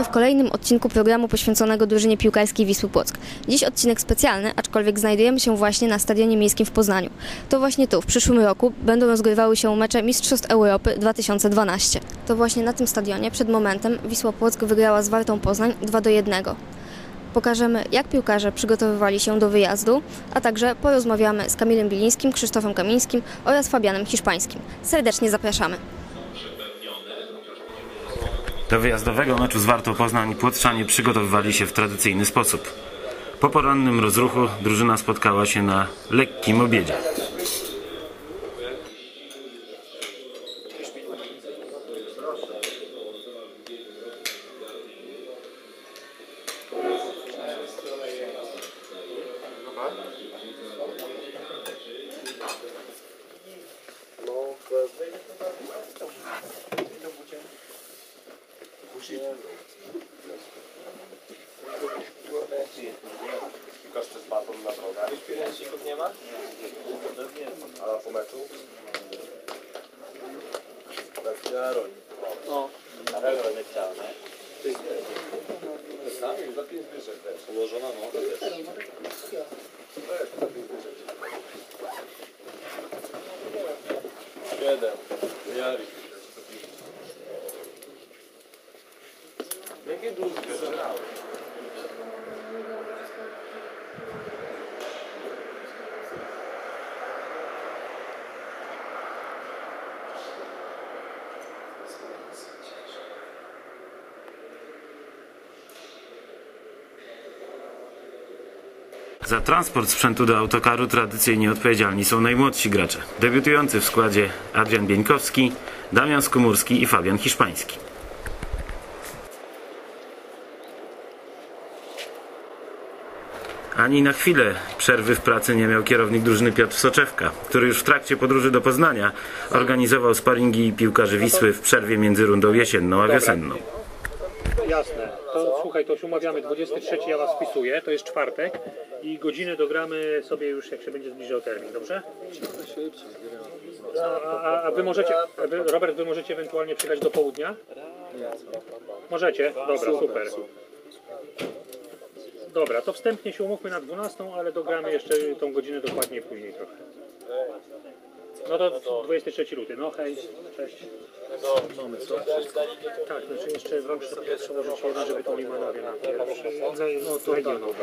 Witamy w kolejnym odcinku programu poświęconego drużynie piłkarskiej Wisły Płock. Dziś odcinek specjalny, aczkolwiek znajdujemy się właśnie na Stadionie Miejskim w Poznaniu. To właśnie tu, w przyszłym roku, będą rozgrywały się mecze Mistrzostw Europy 2012. To właśnie na tym stadionie przed momentem Wisła Płock wygrała z Wartą Poznań 2 do 1. Pokażemy, jak piłkarze przygotowywali się do wyjazdu, a także porozmawiamy z Kamilem Bilińskim, Krzysztofem Kamińskim oraz Fabianem Hiszpańskim. Serdecznie zapraszamy. Do wyjazdowego meczu z Wartą Poznań Płotrzanie przygotowywali się w tradycyjny sposób. Po porannym rozruchu drużyna spotkała się na lekkim obiedzie. Siedem. Jarek. Za transport sprzętu do autokaru tradycyjnie odpowiedzialni są najmłodsi gracze. Debiutujący w składzie Adrian Bieńkowski, Damian Skomórski i Fabian Hiszpański. Ani na chwilę przerwy w pracy nie miał kierownik drużyny Piotr Soczewka, który już w trakcie podróży do Poznania organizował sparingi piłkarzy Wisły w przerwie między rundą jesienną a wiosenną. Jasne. To słuchaj, to się umawiamy. 23 ja was wpisuję, to jest czwartek i godzinę dogramy sobie już jak się będzie zbliżał termin, dobrze? A, a, a wy możecie, wy, Robert, wy możecie ewentualnie przyjechać do południa? Możecie? Dobra, super. Dobra, to wstępnie się umówmy na 12, ale dogramy jeszcze tą godzinę dokładniej później trochę. No to 23 luty, no hej, cześć. Tak, znaczy jeszcze wam sobie przełożyć jeden, żeby to Limanowie na pierwszy. No to regionał.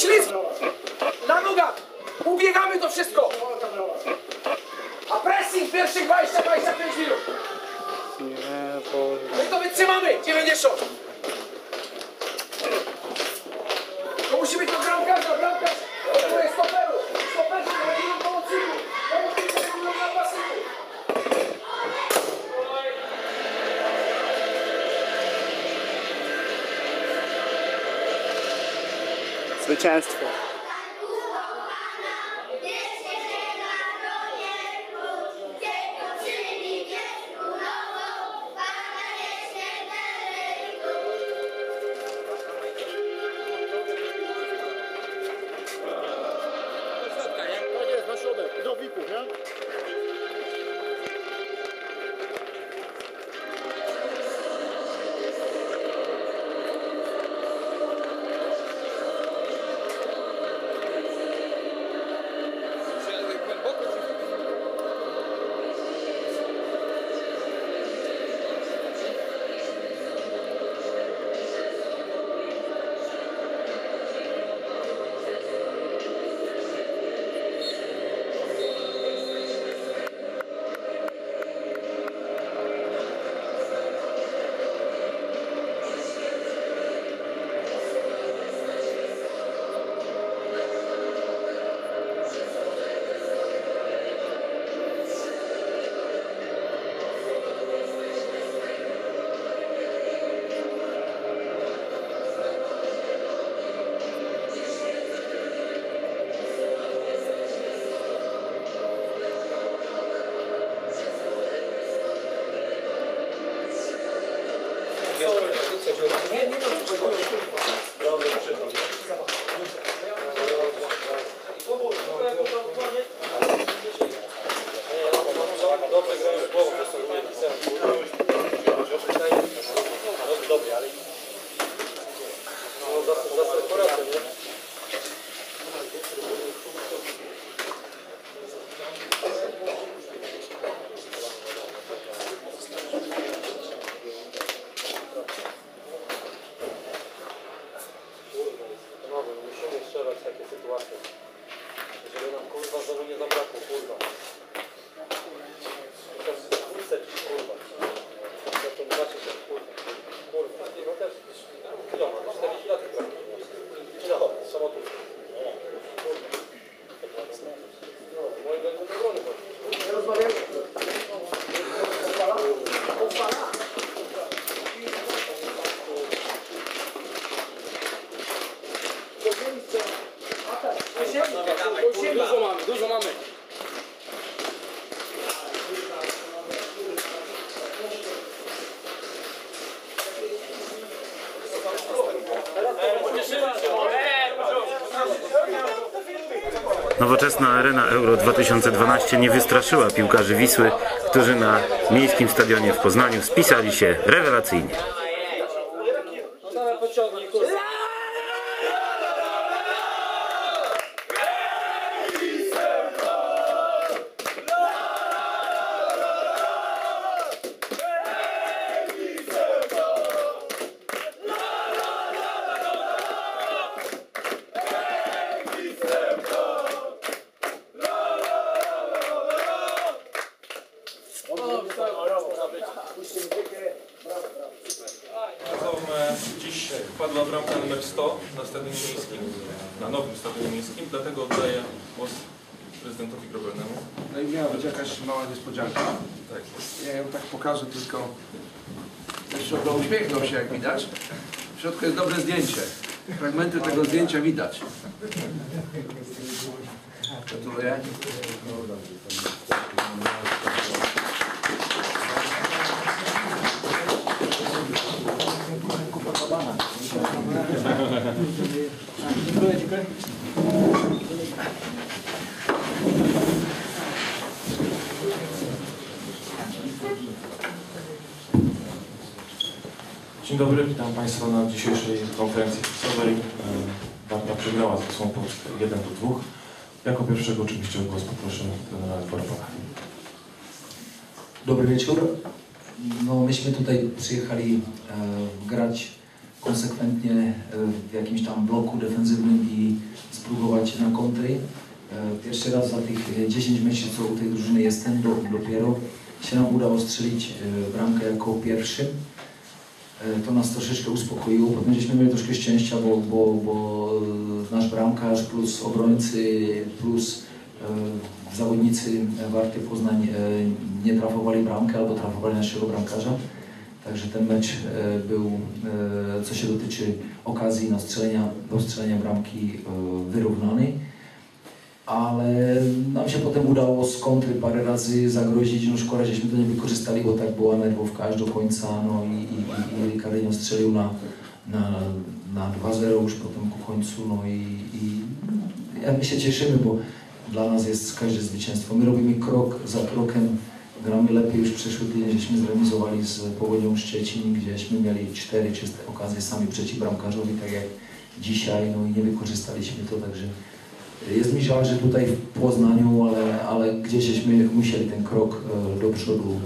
Ślizgi! Na nogach! Ubiegamy to wszystko! A pressing pierwszych 20-25 minut! My to wytrzymamy! 90! zwycięstwo. Do VIP-u, nie? Dobrze, ale... No, za, za separację, nie? Panowie, musimy strzelać w takie sytuacje. Żeby nam kurwa znowu nie zabrakło, kurwa. Chociaż kurset, kurwa. Ja to znaczy, że kurwa. Kurwa, no też kilometr, 40 lat brakuje. Kilometr, samochód. Kurwa. No, moim zdaniem to broni chodzi. Nie rozmawiamy. Odpala? Odpala? Do ziemi strzela. A tak, do ziemi. Do ziemi. Dużo mamy, dużo mamy. Nowoczesna arena Euro 2012 nie wystraszyła piłkarzy Wisły, którzy na miejskim stadionie w Poznaniu spisali się rewelacyjnie. No dawaj pociągnij, kurwa. Razem e, dziś wpadła bramka numer 100 na stadionie miejskim, na nowym stadionie miejskim, dlatego oddaję głos prezydentowi Grobelnemu. No i miała być jakaś mała niespodzianka. Tak. Ja ją tak pokażę tylko. Jeszcze uśmiechnął się jak widać. W środku jest dobre zdjęcie. Fragmenty tego zdjęcia widać. Gratuluję. Dzień dobry, witam Państwa na dzisiejszej konferencji prasowej. E, Warta przegrała z Wisłą Płock 1 do 2. Jako pierwszego oczywiście o głos poproszę trenera Dworpaka. Dobry wieczór. No, myśmy tutaj przyjechali e, grać konsekwentnie e, w jakimś tam bloku defensywnym i spróbować na kontry. E, pierwszy raz za tych e, 10 meczów, co u tej drużyny jestem, do, dopiero się nam udało strzelić e, bramkę jako pierwszy. To nas troszeczkę uspokoiło. Potem żeśmy mieli troszkę szczęścia, bo, bo, bo nasz bramkarz plus obrońcy plus zawodnicy Warty Poznań nie trafowali bramkę albo trafowali naszego bramkarza. Także ten mecz e, był, e, co się dotyczy okazji na strzelenia, do strzelenia bramki e, wyrównany. Ale nam się potem udało z kontry parę razy zagrozić, no szkoda, żeśmy to nie wykorzystali, bo tak była nerwówka aż do końca, no i, i, i, i strzelił na, na, na 2-0 już potem ku końcu, no i, i ja my się cieszymy, bo dla nas jest każde zwycięstwo. My robimy krok za krokiem, gramy lepiej. Już przeszły tydzień żeśmy zrealizowali z Pogodzią Szczecin, gdzieśmy mieli cztery czyste okazje sami przeciw bramkarzowi, tak jak dzisiaj, no i nie wykorzystaliśmy to, także jest mi żal, że tutaj w Poznaniu, ale, ale gdzieś żeśmy musieli ten krok e, do przodu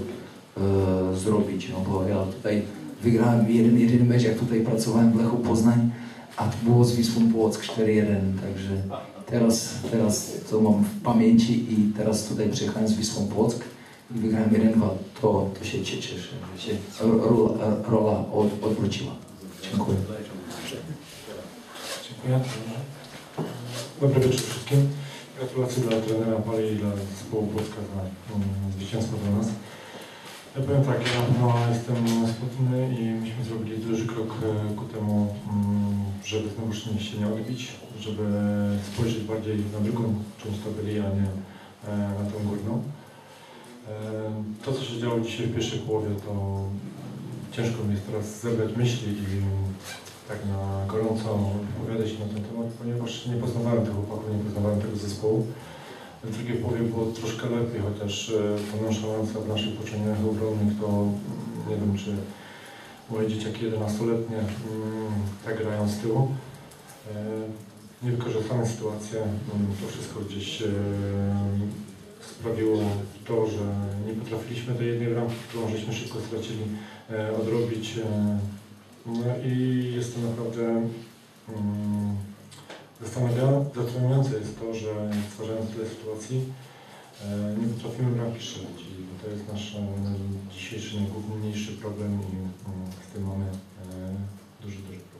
e, zrobić, no bo ja tutaj wygrałem jeden, jeden mecz, jak tutaj pracowałem w Lechu Poznań, a to było z Wisłą Płock 4-1, także teraz, teraz to mam w pamięci i teraz tutaj przyjechałem z Wisłą Płock wygrałem 1-2, to, to się cieszę, że się rola, rola od, odwróciła. Dziękuję. Dziękuję. Dobry wieczór wszystkim. Gratulacje dla trenera Pali i dla zespołu Płocka za um, zwycięstwo dla nas. Ja powiem tak, ja pewno jestem smutny i myśmy zrobili duży krok e, ku temu, mm, żeby znowu się nie odbić, żeby spojrzeć bardziej na drugą część tabeli, a nie e, na tą górną. To, co się działo dzisiaj w pierwszej połowie, to ciężko mi jest teraz zebrać myśli i tak na gorąco wypowiadać się na ten temat, ponieważ nie poznawałem tych chłopaków, nie poznawałem tego zespołu. W drugiej połowie było troszkę lepiej, chociaż e, ta nonszalancja w naszych uczeniach obronnych to nie wiem, czy moje dzieciaki 11-letnie mm, tak grają z tyłu. E, Niewykorzystane sytuacje, mm, to wszystko gdzieś e, sprawiło to, że nie potrafiliśmy tej jednej bramki, którą żeśmy szybko stracili, e, odrobić. e, No i jest to naprawdę mm, zastanawiające, jest to, że stwarzając tyle sytuacji, e, nie potrafimy bramki strzelić i to jest nasz dzisiejszy najgłówniejszy problem i mm, z tym mamy duży, duży problem.